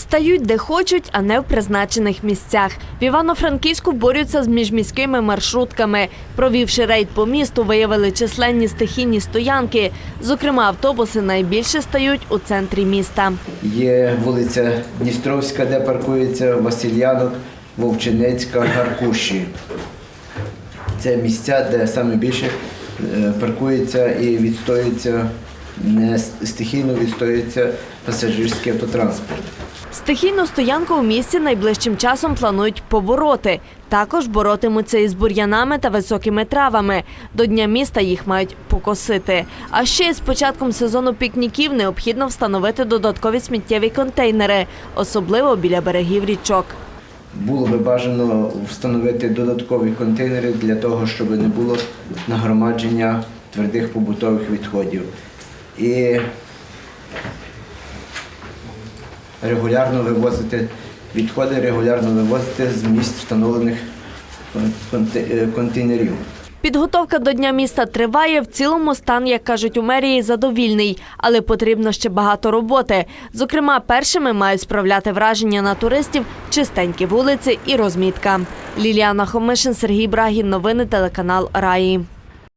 Стають де хочуть, а не в призначених місцях. В Івано-Франківську борються з міжміськими маршрутками. Провівши рейд по місту, виявили численні стихійні стоянки. Зокрема, автобуси найбільше стають у центрі міста. Є вулиця Дністровська, де паркується Васильянок, Вовчинецька, Гаркуші. Це місця, де саме більше е, паркується і відстоюється, стихійно відстоюється пасажирський автотранспорт. Стихійну стоянку у місті найближчим часом планують побороти. Також боротимуться із бур'янами та високими травами. До Дня міста їх мають покосити. А ще з початком сезону пікніків необхідно встановити додаткові сміттєві контейнери, особливо біля берегів річок. Було би бажано встановити додаткові контейнери для того, щоб не було нагромадження твердих побутових відходів. І регулярно вивозити відходи, регулярно вивозити з місць встановлених е, контейнерів. Підготовка до Дня міста триває. В цілому стан, як кажуть у мерії, задовільний, але потрібно ще багато роботи. Зокрема, першими мають справляти враження на туристів чистенькі вулиці і розмітка. Ліліана Хомишин, Сергій Брагін. Новини телеканал Раї.